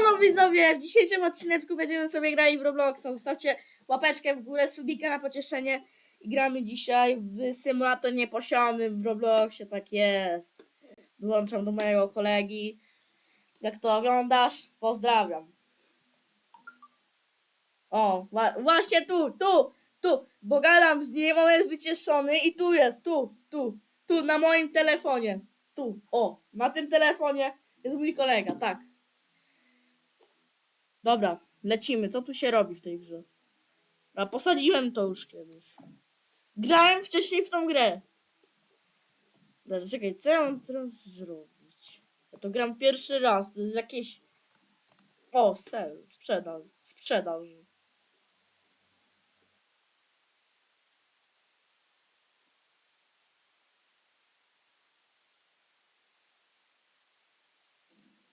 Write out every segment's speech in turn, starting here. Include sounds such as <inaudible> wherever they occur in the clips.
Siemano widzowie, w dzisiejszym odcineczku będziemy sobie grali w Robloxa. Zostawcie łapeczkę w górę, subika na pocieszenie. I gramy dzisiaj w symulator nieposionym w Robloxie, tak jest. Dołączam do mojego kolegi. Jak to oglądasz, pozdrawiam. O, właśnie tu, tu, tu, bo gadam z nim, on jest wycieszony i tu jest, tu, tu, tu, na moim telefonie. Tu, o, na tym telefonie jest mój kolega, tak. Dobra, lecimy. Co tu się robi w tej grze? A posadziłem to już kiedyś. Grałem wcześniej w tą grę. Dobra, czekaj, co ja mam teraz zrobić? Ja to gram pierwszy raz. To jest jakieś. O, sel, sprzedaż. Sprzedaż.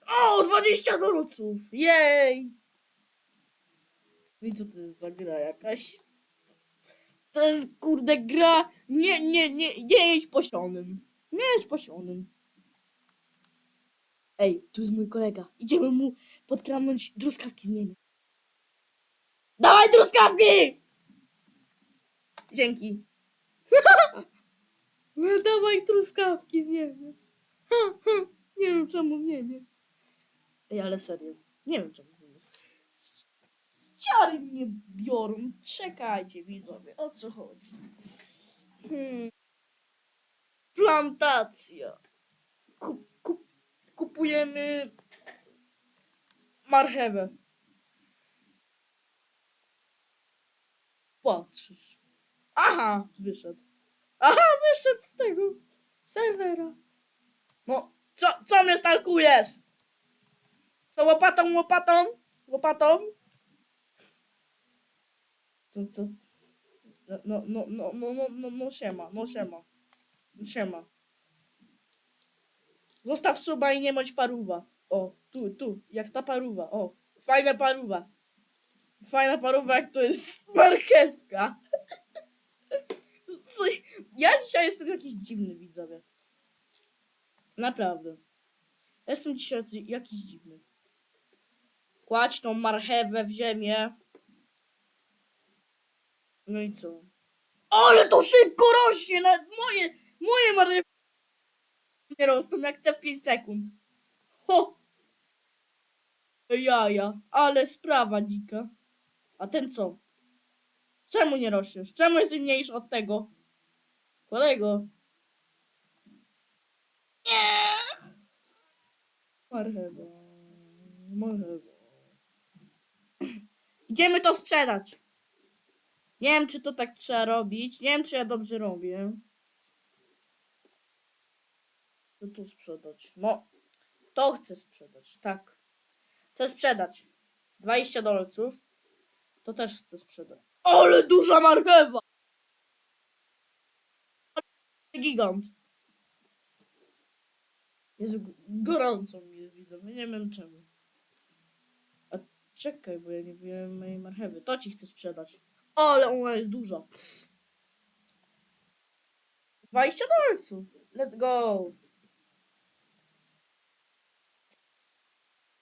O, 20 dolców! Jej! I co to jest za gra jakaś? To jest kurde gra. Nie, nie, nie, nie jedź posionym. Nie jedź posionym. Ej, tu jest mój kolega. Idziemy mu podkradnąć truskawki z Niemiec. Dawaj truskawki! Dzięki. <laughs> No Dawaj truskawki z Niemiec. <laughs> Nie wiem czemu z Niemiec. Ej, ale serio. Nie wiem czemu. Ciary mnie biorą. Czekajcie, widzowie, o co chodzi? Hmm. Plantacja. Kup, kup, kupujemy marchewę. Patrzysz. Aha, wyszedł. Aha, wyszedł z tego serwera. No, co, co mnie stalkujesz? Co łopatą, łopatą? Łopatą? Co, co? No, no, no, no, no, no, no, no siema, no siema. Siema. Zostaw suba i nie bądź paruwa. O, tu, tu, jak ta paruwa. O, fajna paruwa. Fajna paruwa, jak to jest <laughs> marchewka. Co? Ja dzisiaj jestem jakiś dziwny, widzowie. Naprawdę. Jestem dzisiaj jakiś dziwny. Kładź tą marchewę w ziemię. No i co? Ale to szybko rośnie! Nawet moje, moje marchewki nie rosną jak te w 5 sekund. Ho! Jaja, ale sprawa dzika. A ten co? Czemu nie rośniesz? Czemu jesteś mniejszy od tego? Kolego. Nie! Marchewa. Marchewa. Idziemy to sprzedać. Nie wiem, czy to tak trzeba robić. Nie wiem, czy ja dobrze robię. Co tu sprzedać? No, to chcę sprzedać, tak. Chcę sprzedać. 20 dolców. To też chcę sprzedać. Ale duża marchewa! Gigant. G- gorąco mi jest, widzowie. Nie wiem czemu. Czekaj, bo ja nie wiem mojej marchewy. To ci chcę sprzedać. Ale ona jest duża. 20 dolców. Let's go.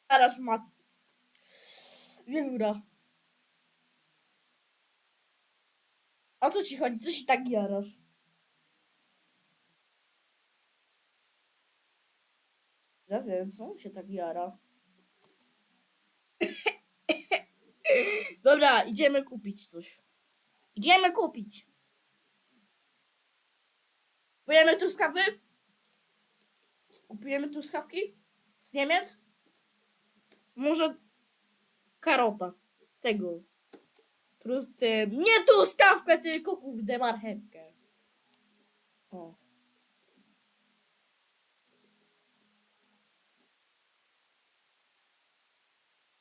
Teraz ma. Wielura. O co ci chodzi? Co się tak jarasz? Za co się tak jara? Dobra, idziemy kupić coś. Idziemy kupić. Kupujemy truskawy? Kupujemy truskawki? Z Niemiec? Może karota. Tego. Trus, nie truskawkę, tylko kurde marchewkę. O.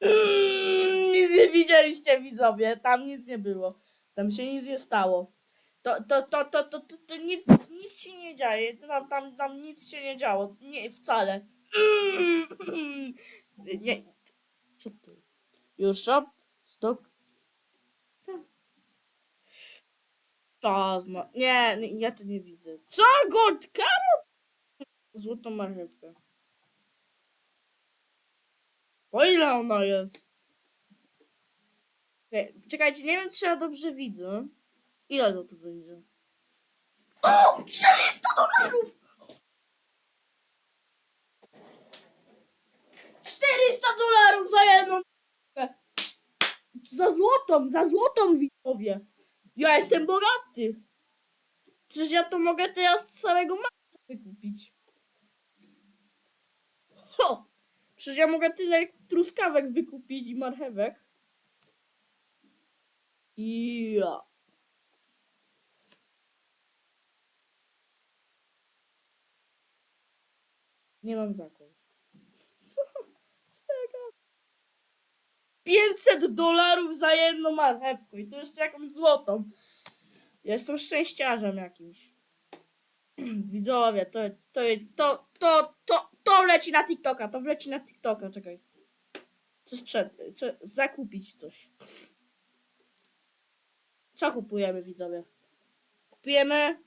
Mm, nic nie widzieliście widzowie, tam nic nie było. Tam się nic nie stało. To, to, to, to, to, to, to nic, nic się nie dzieje. Tam, tam, tam nic się nie działo. Nie, wcale. <clears throat> Nie. Co ty? Your shop? Stock? Co? Czazna. Nie, nie, ja to nie widzę. Co? Gold? Złotą marchewkę. Po ile ona jest? Czekaj, Czekajcie, nie wiem, czy ja dobrze widzę. Ile to tu będzie? O! 400 dolarów! 400 dolarów za jedną za złotą, za złotą widzowie. Ja jestem bogaty. Przecież ja to mogę teraz całego masa wykupić. Ho! Przecież ja mogę tyle truskawek wykupić i marchewek. Ja. Nie mam zakon. <laughs> Co? Gadam? 500 dolarów za jedną marchewkę i to jeszcze jakąś złotą. Jestem szczęściarzem jakimś. <clears throat> Widzowie, to, to, to, to, to, to leci na TikToka, to wleci na TikToka, czekaj. Co sprzed, co, zakupić coś. Co kupujemy, widzowie? Kupujemy